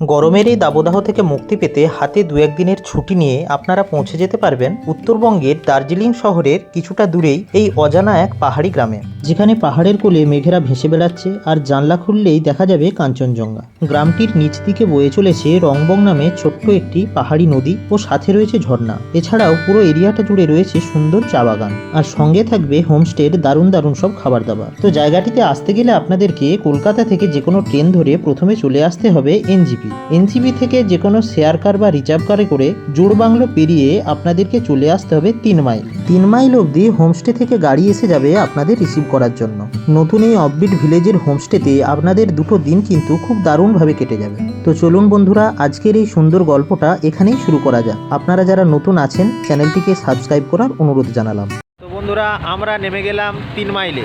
গরমের এই দাবদাহ থেকে মুক্তি পেতে হাতে দু একদিনের ছুটি নিয়ে আপনারা পৌঁছে যেতে পারবেন উত্তরবঙ্গের দার্জিলিং শহরের কিছুটা দূরেই এই অজানা এক পাহাড়ি গ্রামে। যেখানে পাহাড়ের কোলে মেঘেরা ভেসে বেড়াচ্ছে আর জানলা খুললেই দেখা যাবে কাঞ্চনজঙ্ঘা। গ্রামটির নিচ দিকে বয়ে চলেছে রংবং নামে ছোট্ট একটি পাহাড়ি নদী ও সাথে রয়েছে ঝর্ণা। এছাড়াও পুরো এরিয়াটা জুড়ে রয়েছে সুন্দর চা বাগান। আর সঙ্গে থাকবে হোমস্টের দারুণ দারুণ সব খাবার দাবার। তো জায়গাটিতে আসতে গেলে আপনাদেরকে কলকাতা থেকে যে কোনো ট্রেন ধরে প্রথমে চলে আসতে হবে এনজিপি। এনজিপি থেকে যে কোনো শেয়ার কার বা রিজার্ভ কারে করে জোড়বাংলো পেরিয়ে আপনাদেরকে চলে আসতে হবে তিন মাইল। তিন মাইল অবধি হোমস্টে থেকে গাড়ি এসে যাবে আপনাদের রিসিভ করার জন্য। নতুন এই অফবিট ভিলেজের হোমস্টেতে আপনাদের দুটো দিন কিন্তু খুব দারুণভাবে কেটে যাবে। তো চলুন বন্ধুরা, আজকের এই সুন্দর গল্পটা এখানেই শুরু করা যাক। আপনারা যারা নতুন আছেন চ্যানেলটিকে সাবস্ক্রাইব করার অনুরোধ জানালাম। তো বন্ধুরা, আমরা নেমে গেলাম তিন মাইলে।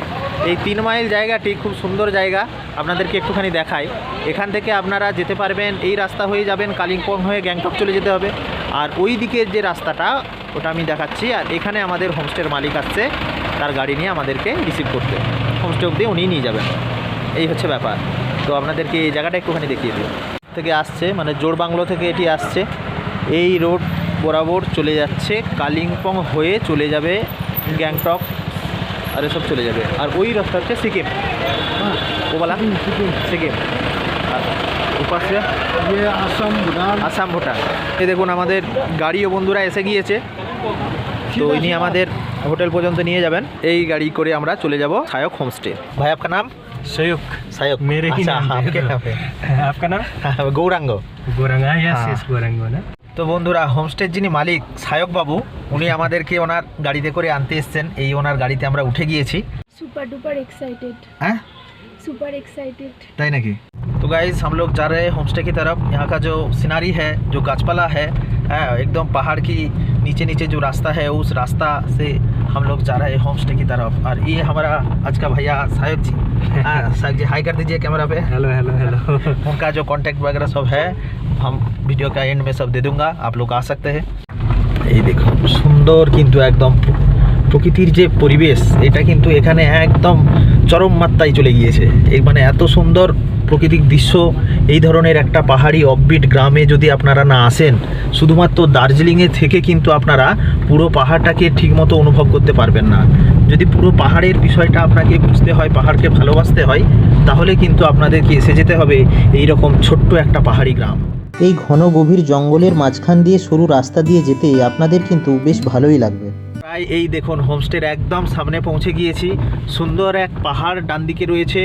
এই তিন মাইল জায়গাটি খুব সুন্দর জায়গা। আপনাদেরকে একটুখানি দেখাই। এখান থেকে আপনারা যেতে পারবেন, এই রাস্তা হয়ে যাবেন কালিম্পং হয়ে গ্যাংটক চলে যেতে হবে। আর ওই দিকের যে রাস্তাটা, ওটা আমি দেখাচ্ছি। আর এখানে আমাদের হোমস্টের মালিক আসছে, তার গাড়ি নিয়ে আমাদেরকে রিসিভ করতে। হোমস্টে অবধি উনিই নিয়ে যাবেন। এই হচ্ছে ব্যাপার। তো আপনাদেরকে এই জায়গাটা একটুখানি দেখিয়ে দিই। থেকে আসছে মানে জোর বাংলো থেকে এটি আসছে। এই রোড বরাবর চলে যাচ্ছে, কালিম্পং হয়ে চলে যাবে গ্যাংটক। আর এসব চলে যাবে আর ওই রাস্তা হচ্ছে সিকিম হ্যাঁ ও বলা সিকিম আর উপাসে ये असम भूटान আসাম ভুটান এই দেখুন আমাদের গাড়িও বন্ধুরা এসে গিয়েছে তো ইনি আমাদের হোটেল পর্যন্ত নিয়ে যাবেন এই গাড়ি করে আমরা চলে যাব সায়ক হোমস্টে ভাই আপনার নাম सयुक সায়ক मेरे ही আচ্ছা, नाम पे। आपके नाम पे। आपका नाम গৌরাঙ্গ गोरंगा यस हाँ। यस गोरंगो ना তো বন্ধুরা হোমস্টের যিনি মালিক সায়ক বাবু উনি আমাদেরকে ওনার গাড়িতে করে আনতে এসছেন এই ওনার গাড়িতে আমরা উঠে গিয়েছি सुपर डुपर एक्साइटेड হ্যাঁ सुपर एक्साइटेड ताई ना की तो गाइज हम लोग जा रहे हैं होमस्टे की तरफ यहाँ का जो सिनारी है जो गाछपाला है है एकदम पहाड़ की नीचे नीचे जो रास्ता है उस रास्ता से हम लोग जा रहे हैं होम स्टे की तरफ़। और ये हमारा आज का भैया साहेब जी। हाँ, साहेब जी हाई कर दीजिए कैमरा पे। हेलो हेलो हेलो उनका जो कांटेक्ट वगैरह सब है हम वीडियो का एंड में सब दे दूँगा। आप लोग आ सकते हैं। ये देखो सुंदर किंतु एकदम প্রকৃতির যে পরিবেশ, এটা কিন্তু এখানে একদম চরম মাত্রায় চলে গিয়েছে। এই মানে এত সুন্দর প্রাকৃতিক দৃশ্য, এই ধরনের একটা পাহাড়ি অফবিট গ্রামে যদি আপনারা না আসেন, শুধুমাত্র দার্জিলিংয়ে থেকে কিন্তু আপনারা পুরো পাহাড়টাকে ঠিকমতো অনুভব করতে পারবেন না। যদি পুরো পাহাড়ের বিষয়টা আপনাকে বুঝতে হয়, পাহাড়কে ভালোবাসতে হয়, তাহলে কিন্তু আপনাদেরকে এসে যেতে হবে এই রকম ছোট্ট একটা পাহাড়ি গ্রাম। এই ঘন গভীর জঙ্গলের মাঝখান দিয়ে সরু রাস্তা দিয়ে যেতে আপনাদের কিন্তু বেশ ভালোই লাগবে। প্রায় এই দেখুন হোমস্টের একদম সামনে পৌঁছে গিয়েছি। সুন্দর এক পাহাড় ডান দিকে রয়েছে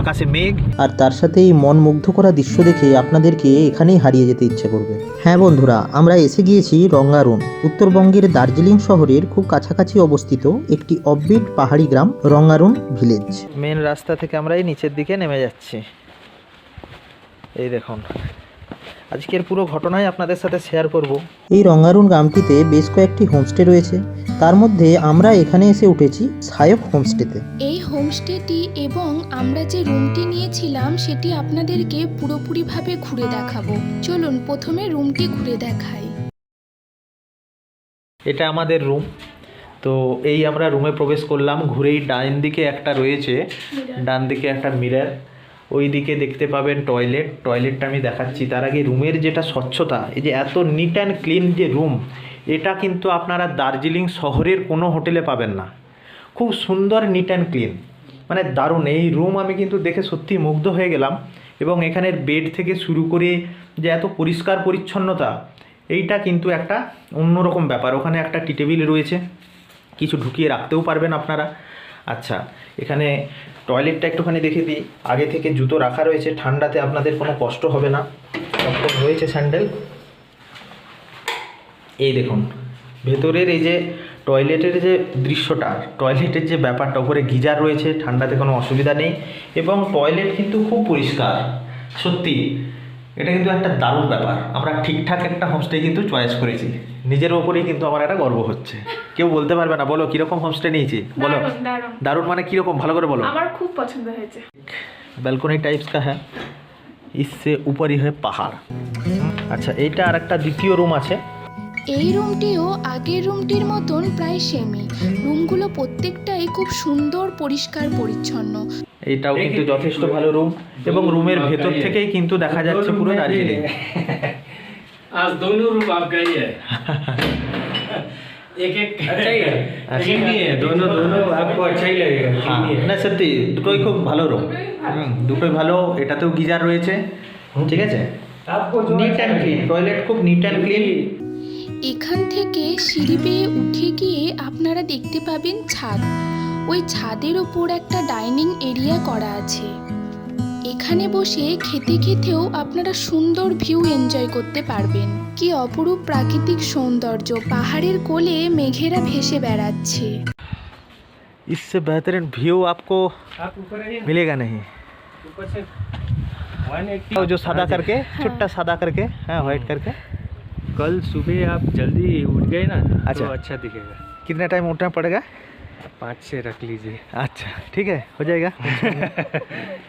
আকাশে মেঘ। আর তার সাথে এই মন মুগ্ধ করা দৃশ্য দেখে আপনাদেরকে এখানেই হারিয়ে যেতে ইচ্ছে করবে। হ্যাঁ বন্ধুরা আমরা এসে গিয়েছি রঙ্গারুন উত্তরবঙ্গের দার্জিলিং শহরের খুব কাছাকাছি অবস্থিত একটি অফবিট পাহাড়ি গ্রাম রঙ্গারুন ভিলেজ। মেন রাস্তা থেকে আমরা এই নিচের দিকে নেমে যাচ্ছি। এই দেখুন আজকের পুরো ঘটনাই আপনাদের সাথে শেয়ার করব। এই রঙ্গারুন গ্রামটিতে বেশ কয়েকটি হোমস্টে রয়েছে। তার মধ্যে আমরা এখানে এসে উঠেছি সায়ক হোমস্টেতে এই হোমস্টেটি এবং আমরা যে রুমটি নিয়েছিলাম সেটি আপনাদেরকে পুরোপুরিভাবে ঘুরে দেখাবো। চলুন প্রথমে রুমটি ঘুরে দেখাই। এটা আমাদের রুম তো এই আমরা রুমে প্রবেশ করলাম। ঘুরেই ডান দিকে একটা রয়েছে। ডান দিকে একটা মিরর ওই দিকে দেখতে পাবেন টয়লেট টয়লেটটা আমি দেখাচ্ছি। তার আগে রুমের যেটা স্বচ্ছতা, এই যে এত নিট অ্যান্ড ক্লিন যে রুম এটা কিন্তু আপনারা দার্জিলিং শহরের কোনো হোটেলে পাবেন না। খুব সুন্দর নিট অ্যান্ড ক্লিন মানে দারুণ। এই রুম আমি কিন্তু দেখে সত্যি মুগ্ধ হয়ে গেলাম এবং এখানের বেড থেকে শুরু করে যে এত পরিষ্কার পরিচ্ছন্নতা, এইটা কিন্তু একটা অন্যরকম ব্যাপার। ওখানে একটা টি টেবিল রয়েছে। কিছু ঢুকিয়ে রাখতেও পারবেন আপনারা। আচ্ছা এখানে টয়লেটটা একটুখানি দেখে দিই। আগে থেকে জুতো রাখা রয়েছে, ঠান্ডাতে আপনাদের কোনো কষ্ট হবে না। তখন রয়েছে স্যান্ডেল। এই দেখুন, ভেতরের এই যে টয়লেটের যে দৃশ্যটা টয়লেটের যে ব্যাপারটা, উপরে গিজার রয়েছে, ঠান্ডাতে কোনো অসুবিধা নেই। এবং টয়লেট কিন্তু খুব পরিষ্কার, সত্যি। এটা কিন্তু একটা দারুণ ব্যাপার আমরা ঠিকঠাক একটা হোমস্টে কিন্তু চয়েস করেছি নিজের ওপরেই কিন্তু আমার একটা গর্ব হচ্ছে কেউ বলতে পারবে না বলো কীরকম হোমস্টে নিয়েছি বলো দারুণ দারুণ দারুণ মানে কীরকম ভালো করে বলো আমার খুব পছন্দ হয়েছে ব্যালকনি টাইপস का है इससे ऊपर ही है পাহাড় আচ্ছা এইটা আর একটা দ্বিতীয় রুম আছে এই রুমটিও আগের রুমটির মতন প্রায় সেমই রুমগুলো প্রত্যেকটাই খুব সুন্দর পরিষ্কার পরিচ্ছন্ন এইটাও কিন্তু যথেষ্ট ভালো রুম এবং রুমের ভেতর থেকেই কিন্তু দেখা যাচ্ছে পুরো দার্জিলিং आज दोनों रूम आप गई है एक एक अच्छा ही है ठीक नहीं है दोनों दोनों आपको अच्छा ही लगेगा ठीक হ্যাঁ नहीं है না সত্যি দুটোই খুব ভালো রুম দুটোই ভালো এটাতেও গিজার রয়েছে ঠিক আছে आपको जो নিট अच्छा অ্যান্ড ক্লিন लगे। টয়লেট খুব নিট অ্যান্ড ক্লিন এখান থেকে সিঁড়ি বেয়ে উঠে গিয়ে আপনারা দেখতে পাবেন ছাদ ওই ছাদের ওপর একটা ডাইনিং এরিয়া করা আছে এখানে বসে খেতে খেতেও আপনারা সুন্দর ভিউ এনজয় করতে পারবেন কি অপরূপ প্রাকৃতিক সৌন্দর্য পাহাড়ের কোলে মেঘেরা ভেসে বেড়াচ্ছে इससे बेहतरीन व्यू आपको आप ऊपर आइए ना, मिलेगा नहीं ऊपर से 180 वो जो सादा करके छुट्टा सादा करके हाँ वाइट करके कल सुबह आप जल्दी उठ गए ना अच्छा। तो अच्छा दिखेगा कितना टाइम उठना पड़ेगा पाँच से रख लीजिए আচ্ছা ঠিক আছে হয়ে যায়গা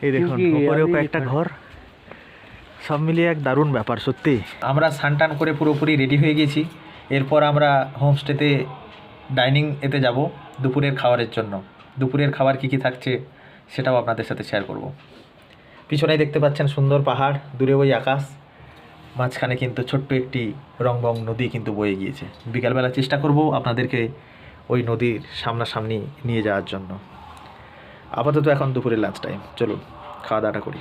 এই দেখুন क्योंकि উপরেও अभी কয়েকটা थोड़ा- ঘর সব মিলিয়ে এক দারুণ ব্যাপার সত্যি আমরা স্নান করে পুরোপুরি রেডি হয়ে গেছি এরপর আমরা হোমস্টেতে ডাইনিং এতে যাব দুপুরের খাবারের জন্য দুপুরের খাবার কী কী থাকছে সেটাও আপনাদের সাথে শেয়ার করব পিছনেই দেখতে পাচ্ছেন সুন্দর পাহাড় দূরে ওই আকাশ মাঝখানে কিন্তু ছোট্ট একটি রংবং নদী কিন্তু বয়ে গিয়েছে। বিকালবেলা চেষ্টা করব আপনাদেরকে ওই নদীর সামনাসামনি নিয়ে যাওয়ার জন্য। আপাতত এখন দুপুরের লাঞ্চ টাইম চলুন খাওয়া দাওয়াটা করি।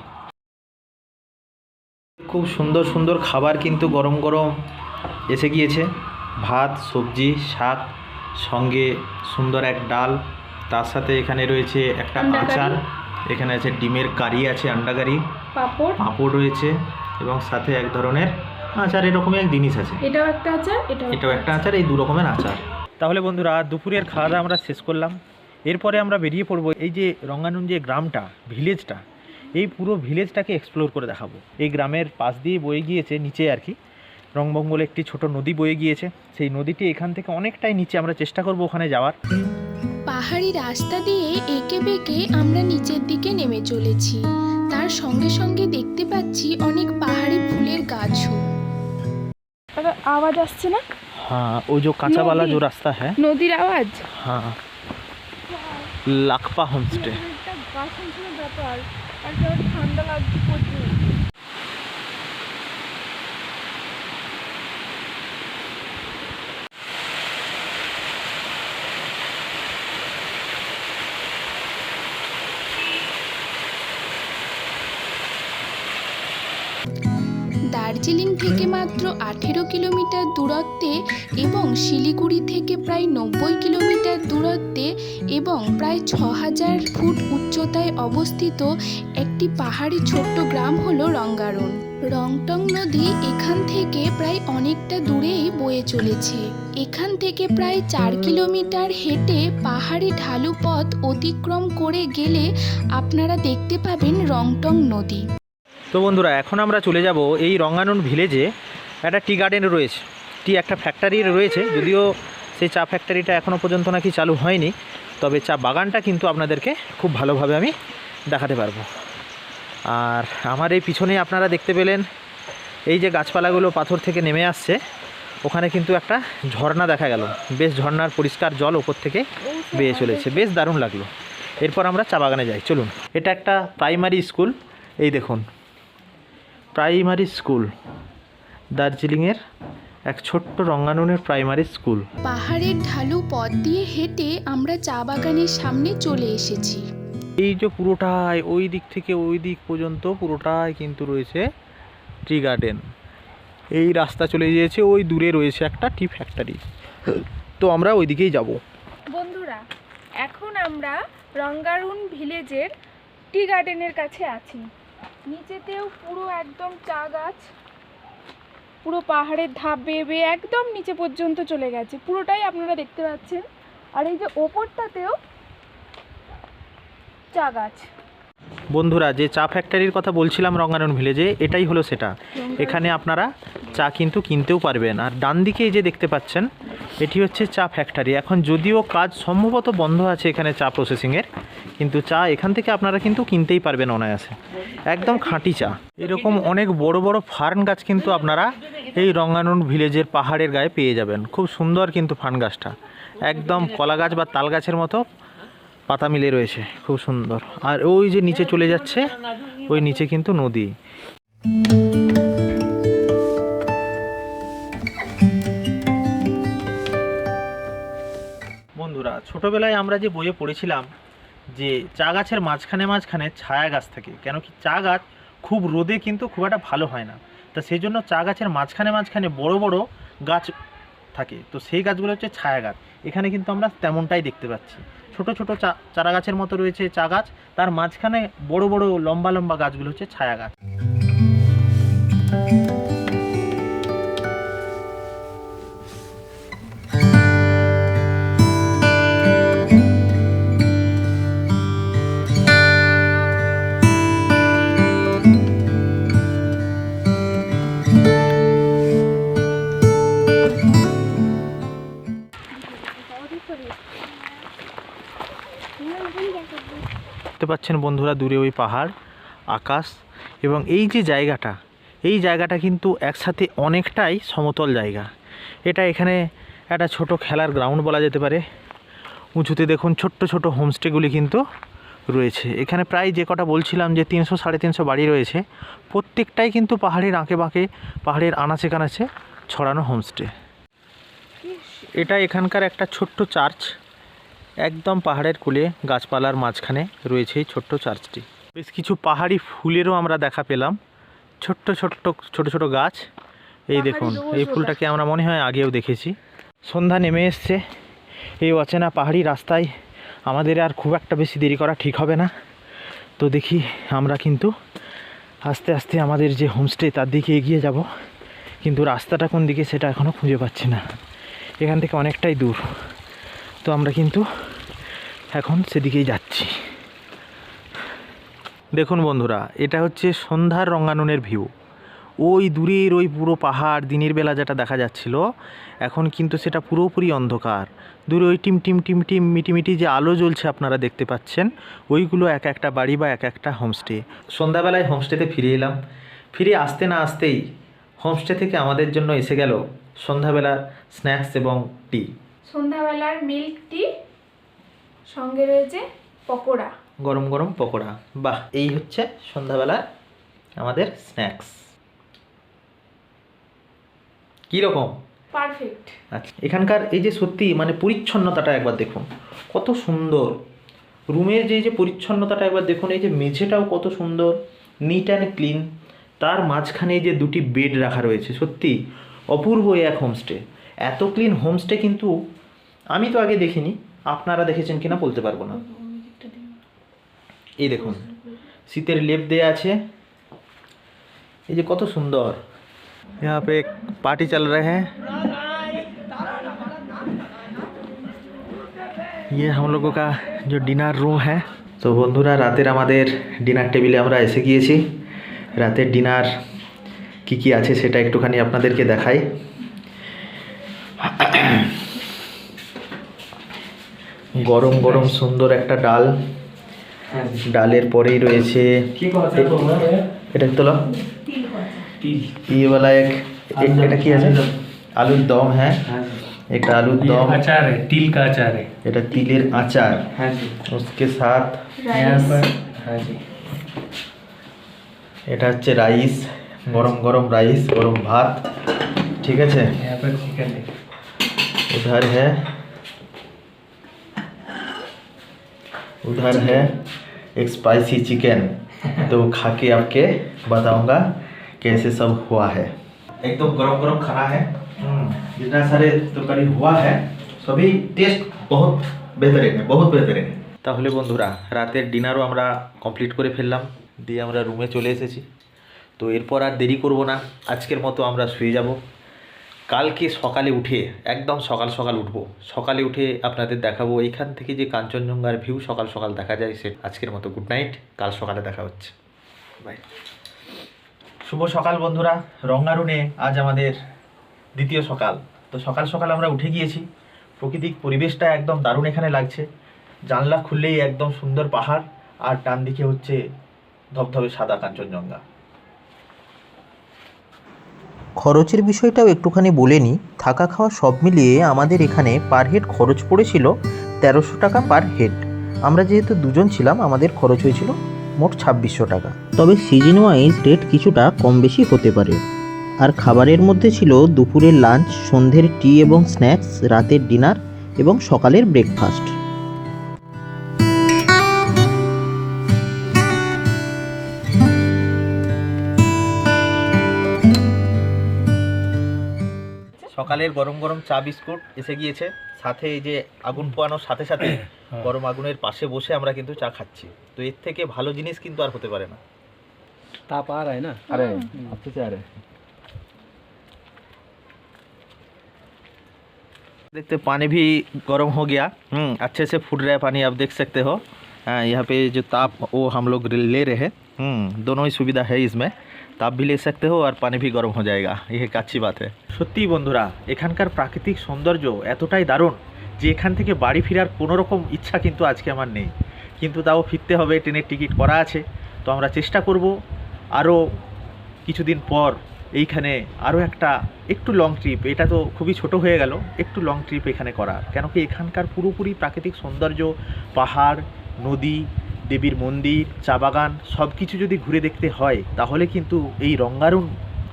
খুব সুন্দর সুন্দর খাবার কিন্তু গরম গরম এসে গিয়েছে। ভাত সবজি শাক সঙ্গে সুন্দর এক ডাল তার সাথে এখানে রয়েছে একটা আচার এখানে আছে ডিমের কারি আছে আন্ডা কারি পাপড়। পাঁপড় রয়েছে। এবং সাথে এক ধরনের আচার এরকমই এক জিনিস আছে। এটাও একটা আচার এটাও এটাও একটা আচার। এই দু রকমের আচার। তাহলে বন্ধুরা দুপুরের খাওয়া দাওয়া আমরা শেষ করলাম। এরপরে আমরা বেরিয়ে পড়ব এই যে রঙ্গানুন যে গ্রামটা ভিলেজটা এই পুরো ভিলেজটাকে এক্সপ্লোর করে দেখাবো। এই গ্রামের পাশ দিয়ে বয়ে গিয়েছে নিচে আর কি। রংবং বলে একটি ছোট নদী বয়ে গিয়েছে। সেই নদীটি এখান থেকে অনেকটাই নিচে আমরা চেষ্টা করব ওখানে যাওয়ার। পাহাড়ি রাস্তা দিয়ে এঁকে বেঁকে আমরা নিচের দিকে নেমে চলেছি। তার সঙ্গে সঙ্গে দেখতে পাচ্ছি অনেক পাহাড়ি ফুলের গাছও আওয়াজ আসছে না হ্যাঁ ও যে কাঁচা वाला নদী। जो रास्ता है নদীর আওয়াজ हाँ লাকপা হোমস্টে একটা গাছ অঞ্চলের ব্যাপার আর কেমন ঠান্ডা লাগছে দার্জিলিং থেকে মাত্র আঠেরো কিলোমিটার দূরত্বে এবং শিলিগুড়ি থেকে প্রায় নব্বই কিলোমিটার দূরত্বে এবং প্রায় ছ হাজার ফুট উচ্চতায় অবস্থিত একটি পাহাড়ি ছোট্ট গ্রাম হল রঙ্গারন রংটং নদী এখান থেকে প্রায় অনেকটা দূরেই বয়ে চলেছে। এখান থেকে প্রায় চার কিলোমিটার হেঁটে পাহাড়ি ঢালু পথ অতিক্রম করে গেলে আপনারা দেখতে পাবেন রংটং নদী। তো বন্ধুরা, এখন আমরা চলে যাব এই রঙ্গানুন ভিলেজে। একটা টি গার্ডেন রয়েছে। টি একটা ফ্যাক্টরি রয়েছে, যদিও সেই চা ফ্যাক্টরিটা এখনও পর্যন্ত নাকি চালু হয়নি। তবে চা বাগানটা কিন্তু আপনাদেরকে খুব ভালোভাবে আমি দেখাতে পারব। আর আমার এই পিছনে আপনারা দেখতে পেলেন, এই যে গাছপালাগুলো পাথর থেকে নেমে আসছে, ওখানে কিন্তু একটা ঝর্ণা দেখা গেল। বেশ ঝর্ণার পরিষ্কার জল ওপর থেকে বেয়ে চলেছে। বেশ দারুণ লাগল। এরপর আমরা চা বাগানে যাই। চলুন। এটা একটা প্রাইমারি স্কুল এই দেখুন। প্রাইমারি স্কুল দার্জিলিংয়ের এক ছোট্ট রঙ্গানুনের প্রাইমারি স্কুল। পাহাড়ের ঢালু পথ দিয়ে হেঁটে আমরা চা বাগানের সামনে চলে এসেছি। এই যে পুরোটাই ওই দিক থেকে ওই দিক পর্যন্ত পুরোটাই কিন্তু রয়েছে টি গার্ডেন। এই রাস্তা চলে গিয়েছে ওই দূরে রয়েছে একটা টি ফ্যাক্টরি। তো আমরা ওই দিকেই যাব। বন্ধুরা এখন আমরা রঙ্গারুন ভিলেজের টি গার্ডেনের কাছে আছি। নিচেতেও পুরো একদম চা গাছ পুরো পাহাড়ের ধাপ বেয়ে বেয়ে একদম নিচে পর্যন্ত চলে গেছে। পুরোটাই আপনারা দেখতে পাচ্ছেন। আর এই যে ওপরটাতেও চা গাছ। বন্ধুরা যে চা ফ্যাক্টরির কথা বলছিলাম রঙ্গানুন ভিলেজে এটাই হলো সেটা। এখানে আপনারা চা কিন্তু কিনতেও পারবেন। আর ডান দিকে এই যে দেখতে পাচ্ছেন এটি হচ্ছে চা ফ্যাক্টরি এখন যদিও কাজ সম্ভবত বন্ধ আছে এখানে চা প্রসেসিংয়ের কিন্তু চা এখান থেকে আপনারা কিন্তু কিনতেই পারবেন অনায়াসে। একদম খাঁটি চা। এরকম অনেক বড় বড় ফার্ন গাছ কিন্তু আপনারা এই রঙ্গানুন ভিলেজের পাহাড়ের গায়ে পেয়ে যাবেন। খুব সুন্দর কিন্তু ফার্ন গাছটা। একদম কলা গাছ বা তাল গাছের মতো পাতা মিলে রয়েছে। খুব সুন্দর। আর ওই যে নিচে চলে যাচ্ছে, ওই নিচে কিন্তু নদী। বন্ধুরা, ছোটবেলায় আমরা যে বইয়ে পড়েছিলাম যে চা গাছের মাঝখানে মাঝখানে ছায়া গাছ থাকে, কেন কি চা গাছ খুব রোদে কিন্তু খুব একটা ভালো হয় না। তা সেই জন্য চা গাছের মাঝখানে মাঝখানে বড় বড় গাছ থাকে, তো সেই গাছগুলো হচ্ছে ছায়া গাছ। এখানে কিন্তু আমরা তেমনটাই দেখতে পাচ্ছি। ছোট ছোট চা, চারা গাছের মতো রয়েছে চা গাছ, তার মাঝখানে বড় বড় লম্বা লম্বা গাছগুলো হচ্ছে ছায়া গাছ। পাচ্ছেন বন্ধুরা দূরে ওই পাহাড়, আকাশ এবং এই যে জায়গাটা, এই জায়গাটা কিন্তু একসাথে অনেকটাই সমতল জায়গা। এটা এখানে একটা ছোট খেলার গ্রাউন্ড বলা যেতে পারে। উঁচুতে দেখুন ছোট্ট ছোট হোমস্টেগুলি কিন্তু রয়েছে। এখানে প্রায় যে কটা বলছিলাম যে তিনশো সাড়ে তিনশো বাড়ি রয়েছে, প্রত্যেকটাই কিন্তু পাহাড়ের আঁকে বাঁকে পাহাড়ের আনাচে কানাচে ছড়ানো হোমস্টে এটা এখানকার একটা ছোট্ট চার্চ একদম পাহাড়ের কুলে গাছপালার মাঝখানে রয়েছে এই ছোট্ট চার্চটি। বেশ কিছু পাহাড়ি ফুলেরও আমরা দেখা পেলাম। ছোট্ট ছোট্ট ছোট ছোট গাছ। এই দেখুন এই ফুলটাকে আমরা মনে হয় আগেও দেখেছি। সন্ধ্যা নেমে এসছে। এই অচেনা পাহাড়ি রাস্তায় আমাদের আর খুব একটা বেশি দেরি করা ঠিক হবে না। তো দেখি আমরা কিন্তু আস্তে আস্তে আমাদের যে হোমস্টে তার দিকে এগিয়ে যাব। কিন্তু রাস্তাটা কোন দিকে সেটা এখনও খুঁজে পাচ্ছি না। এখান থেকে অনেকটাই দূর। তো আমরা কিন্তু এখন সেদিকেই যাচ্ছি। দেখুন বন্ধুরা, এটা হচ্ছে সন্ধ্যার রঙ্গাননের ভিউ। ওই দূরের ওই পুরো পাহাড়, দিনের বেলা যেটা দেখা যাচ্ছিল, এখন কিন্তু সেটা পুরোপুরি অন্ধকার। দূরে ওই টিম টিম টিম টিম মিটিমিটি যে আলো জ্বলছে আপনারা দেখতে পাচ্ছেন, ওইগুলো এক একটা বাড়ি বা এক একটা হোমস্টে সন্ধ্যাবেলায় হোমস্টেতে ফিরে এলাম। ফিরে আসতে না আসতেই হোমস্টে থেকে আমাদের জন্য এসে গেল সন্ধ্যাবেলার স্ন্যাক্স এবং টি সন্ধ্যাবেলার মিল্ক টি সঙ্গে রয়েছে পকোড়া। গরম গরম পকোড়া। বাহ এই হচ্ছে সন্ধ্যাবেলা আমাদের স্ন্যাক্স। কীরকম পারফেক্ট। আচ্ছা এখানকার এই যে সত্যি মানে পরিচ্ছন্নতাটা একবার দেখুন কত সুন্দর। রুমের যে যে পরিচ্ছন্নতাটা একবার দেখুন এই যে মেঝেটাও কত সুন্দর নিট অ্যান্ড ক্লিন তার মাঝখানে এই যে দুটি বেড রাখা রয়েছে সত্যি অপূর্ব এই এক হোমস্টে এত ক্লিন হোমস্টে কিন্তু আমি তো আগে দেখিনি আপনারা দেখেছেন কিনা বলতে পারবো না এই দেখুন শীতের লেপ দেয়া আছে এই যে কত সুন্দর यहाँ पे एक पार्टी चल रहे हैं ये हम लोगों का जो डिनर रूम है তো বন্ধুরা রাতের আমাদের ডিনার টেবিলে আমরা এসে গিয়েছি রাতের ডিনার কি কি আছে সেটা একটুখানি আপনাদেরকে দেখাই গরম গরম সুন্দর একটা ডাল ডালের পরেই রয়েছে কি কথা তোমরা এটা তোলো তিল ये वाला एक एक এটা কি আছে আলুর দম হ্যাঁ हाँ একটা আলুর ये দম अचार है तिल का अचार है এটা তিলের আচার हाँ जी उसके साथ यहाँ पर हाँ जी এটা হচ্ছে রাইস গরম গরম রাইস গরম ভাত ঠিক আছে यहाँ पर उधर है उधर है एक स्पाइसी चिकन तो वो खा के आपके बताऊंगा कैसे सब हुआ है एकदम गरम गरम खाना है हम्म, जितना सारे तरकारी हुआ है सभी टेस्ट बहुत बेहतरीन है बहुत बेहतरीन है তাহলে বন্ধুরা রাতের ডিনারও আমরা কমপ্লিট করে ফেললাম দিয়ে আমরা রুমে চলে এসেছি তো এরপর আর দেরি করব না আজকের মতো আমরা শুয়ে যাব কালকে সকালে উঠে, একদম সকাল সকাল উঠবো। সকালে উঠে আপনাদের দেখাবো এইখান থেকে যে কাঞ্চনজঙ্ঘার ভিউ সকাল সকাল দেখা যায়, সে আজকের মতো গুড নাইট কাল সকালে দেখা হচ্ছে। বাই শুভ সকাল বন্ধুরা, রঙ্গারুনে আজ আমাদের দ্বিতীয় সকাল। তো সকাল সকাল আমরা উঠে গিয়েছি। প্রকৃতিক পরিবেশটা একদম দারুণ এখানে লাগছে। জানলা খুললেই একদম সুন্দর পাহাড়, আর ডান দিকে হচ্ছে ধবধবে সাদা কাঞ্চনজঙ্ঘা। খরচের বিষয়টাও একটুখানি বলে নিই। থাকা খাওয়া সব মিলিয়ে আমাদের এখানে পার হেড খরচ পড়েছিল তেরোশো টাকা পার হেড আমরা যেহেতু দুজন ছিলাম, আমাদের খরচ হয়েছিল মোট ছাব্বিশশো টাকা। তবে সিজন ওয়াইজ রেট কিছুটা কম বেশি হতে পারে। আর খাবারের মধ্যে ছিল দুপুরের লাঞ্চ সন্ধ্যের টি এবং স্ন্যাক্স রাতের ডিনার এবং সকালের ব্রেকফাস্ট সকালের গরম গরম চা বিস্কুট এসে গিয়েছে সাথে এই যে আগুন পোয়ানোর সাথে সাথে গরম আগুনের পাশে বসে আমরা কিন্তু চা খাচ্ছি তো এর থেকে ভালো জিনিস কিন্তু আর হতে পারে না ताप आ रहा है ना अरे अच्छे से आ रहा है देखते पानी भी गर्म हो गया हम्म अच्छे से फूट रहा है पानी आप देख सकते हो हाँ यहाँ पे जो ताप वो हम लोग ले रहे हैं हम्म दोनों ही सुविधा है इसमें ताप भी ले सकते हो और पानी भी गर्म हो जाएगा ये एक अच्छी बात है সত্যি বন্ধুরা এখানকার প্রাকৃতিক সৌন্দর্য এতটাই দারুণ যে এখান থেকে বাড়ি ফেরার কোনো রকম ইচ্ছা কিন্তু আজকে আমার নেই কিন্তু তাও ফিরতে হবে ট্রেনের টিকিট করা আছে তো আমরা চেষ্টা করব আরও কিছুদিন পর এইখানে আরও একটা একটু লং ট্রিপ এটা তো খুবই ছোট হয়ে গেল একটু লং ট্রিপ এখানে করা কেন কি এখানকার পুরোপুরি প্রাকৃতিক সৌন্দর্য পাহাড় নদী দেবীর মন্দির, চা বাগান সব কিছু যদি ঘুরে দেখতে হয়, তাহলে কিন্তু এই রঙ্গারুন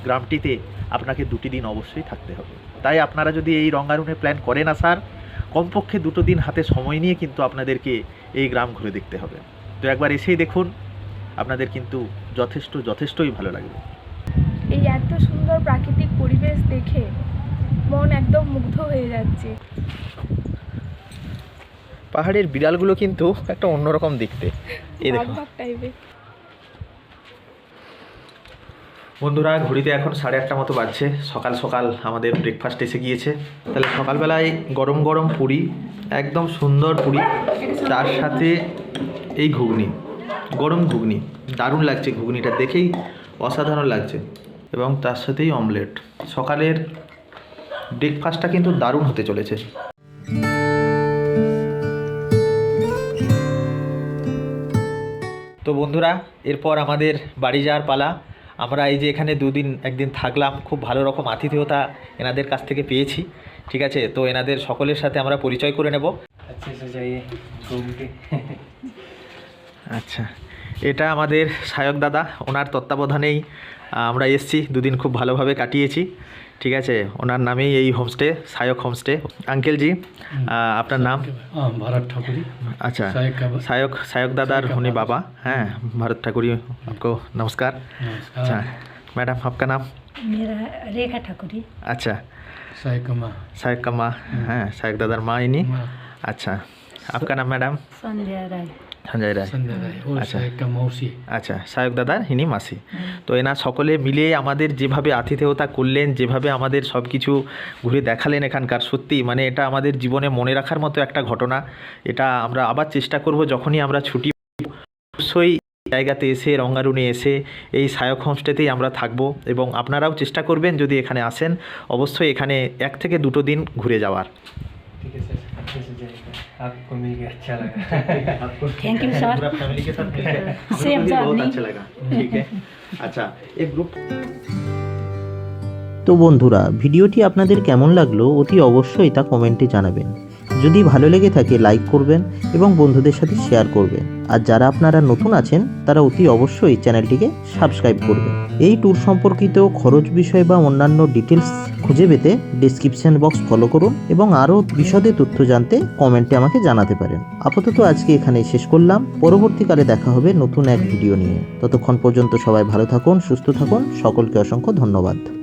গ্রামটিতে আপনাকে দুটি দিন অবশ্যই থাকতে হবে। তাই আপনারা যদি এই রঙ্গারুনে প্ল্যান করেন আসার কমপক্ষে দুটো দিন হাতে সময় নিয়ে কিন্তু আপনাদেরকে এই গ্রাম ঘুরে দেখতে হবে। তো একবার এসেই দেখুন, আপনাদের কিন্তু যথেষ্ট, যথেষ্টই ভালো লাগবে। এই এত সুন্দর প্রাকৃতিক পরিবেশ দেখে মন একদম মুগ্ধ হয়ে যাচ্ছে। পাহাড়ের বিড়ালগুলো কিন্তু একটা অন্যরকম দেখতে। এই দেখো। বন্ধুরা ঘড়িতে এখন সাড়ে আটটা মতো বাজছে। সকাল সকাল আমাদের ব্রেকফাস্ট এসে গিয়েছে। তাহলে সকালবেলায় গরম গরম পুরি একদম সুন্দর পুরি তার সাথে এই ঘুগনি। গরম ঘুগনি। দারুণ লাগছে ঘুগনিটা দেখেই অসাধারণ লাগছে। এবং তার সাথেই অমলেট সকালের ব্রেকফাস্টটা কিন্তু দারুণ হতে চলেছে। তো বন্ধুরা এরপর আমাদের বাড়ি যাওয়ার পালা। আমরা এই যে এখানে দুদিন একদিন থাকলাম খুব ভালো রকম আতিথেয়তা এনাদের কাছ থেকে পেয়েছি ঠিক আছে? তো এনাদের সকলের সাথে আমরা পরিচয় করে নেব। আচ্ছা, আচ্ছা এটা আমাদের সায়ক দাদা ওনার তত্ত্বাবধানেই আমরা এসছি দুদিন খুব ভালোভাবে কাটিয়েছি। ঠিক আছে ওনার নামেই এই homestay Sayak homestay uncle ji আহ, আপনার নাম हाँ भारत ठाकुरी अच्छा सायक का सायक सायक दादा सायक का होने बाबा। बाबा हैं भरत ठाकुरी आपको नमस्कार अच्छा नमस्कार मैडम आपका नाम मेरा रेखा ठाकुरी अच्छा सायकमा सायक का माँ हैं सायक दादार माँ इन्हीं माँ अच्छा आपका नाम मैडम सन्ध्या राई সঞ্জয় রায়। আচ্ছা। আচ্ছা সায়ক দাদা ইনি মাসি। তো এনা সকলে মিলে আমাদের যেভাবে আতিথেয়তা করলেন যেভাবে আমাদের সব কিছু ঘুরে দেখালেন এখানকার সত্যি মানে এটা আমাদের জীবনে মনে রাখার মতো একটা ঘটনা। এটা আমরা আবার চেষ্টা করব যখনই আমরা ছুটি অবশ্যই জায়গাতে এসে রঙ্গারুনে এসে এই সায়ক হোমস্টেতেই আমরা থাকব এবং আপনারাও চেষ্টা করবেন যদি এখানে আসেন অবশ্যই এখানে এক থেকে দুটো দিন ঘুরে যাওয়ার। ঠিক আছে सर अच्छे से जाइएगा आपको मिल के अच्छा लगा आपको थैंक यू सर पूरा फैमिली के साथ मिलकर हम Same लोग को भी बहुत journey. अच्छा लगा ठीक है अच्छा एक ग्रुप তো বন্ধুরা ভিডিওটি আপনাদের কেমন লাগলো অতি অবশ্যই তা কমেন্টে জানাবেন যদি ভালো লেগে থাকে লাইক করবেন এবং বন্ধুদের সাথে শেয়ার করবেন। আর যারা আপনারা নতুন আছেন, তারা অতি অবশ্যই চ্যানেলটিকে সাবস্ক্রাইব করবেন। এই ট্যুর সম্পর্কিত খরচ বিষয় বা অন্যান্য ডিটেলস খুঁজে পেতে ডিসক্রিপশন বক্স ফলো করুন এবং আরও বিশদে তথ্য জানতে কমেন্টে আমাকে জানাতে পারেন। আপাতত আজকে এখানে শেষ করলাম। পরবর্তীকালে দেখা হবে নতুন এক ভিডিও নিয়ে। ততক্ষণ পর্যন্ত সবাই ভালো থাকুন, সুস্থ থাকুন। সকলকে অসংখ্য ধন্যবাদ।